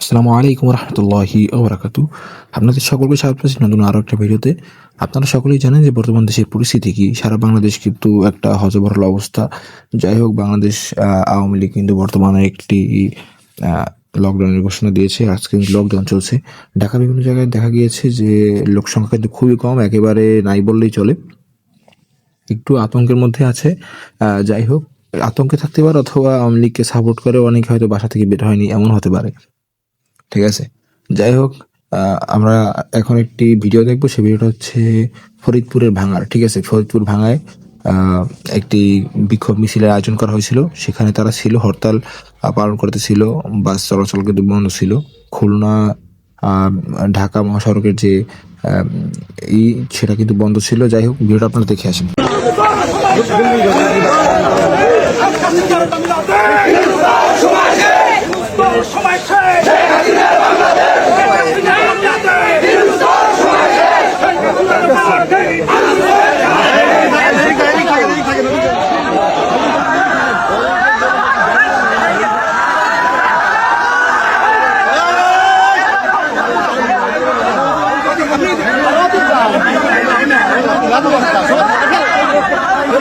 আসসালামু আলাইকুম রহমতুল্লাহি ওবরাকাতু। আপনাদের সকলকে স্বাগত জানাচ্ছি নতুন আরও একটা ভিডিওতে। আপনারা সকলেই জানেন যে বর্তমান দেশের পরিস্থিতি কি। সারা বাংলাদেশ কিন্তু একটা হজবরল অবস্থা। যাই হোক, বাংলাদেশ আওয়ামী লীগ কিন্তু বর্তমানে একটি লকডাউনের ঘোষণা দিয়েছে। আজকে লকডাউন চলছে। ঢাকার বিভিন্ন জায়গায় দেখা গিয়েছে যে লোক সংখ্যা কিন্তু খুবই কম, একেবারে নাই বললেই চলে। একটু আতঙ্কের মধ্যে আছে। যাই হোক, আতঙ্কে থাকতে পারে অথবা আওয়ামী লীগকে সাপোর্ট করে অনেকে হয়তো বাসা থেকে বের হয়নি, এমন হতে পারে। ঠিক আছে যাই হোক আমরা এখন একটি ভিডিও দেখব সেই ভিডিওটা হচ্ছে ফরিদপুরের ভাঙার ঠিক আছে ফরিদপুর ভাঙায় একটি বিক্ষোভ মিছিলের আয়োজন করা হয়েছিল সেখানে তারা ছিল হরতাল পালন করতেছিল বাস চলাচল কিন্তু বন্ধ ছিল খুলনা ঢাকা মহাসড়কের যে এই সেটা কিন্তু বন্ধ ছিল যাই হোক ভিডিওটা আপনারা দেখে আসেন সমাজে ধন্যবাদ।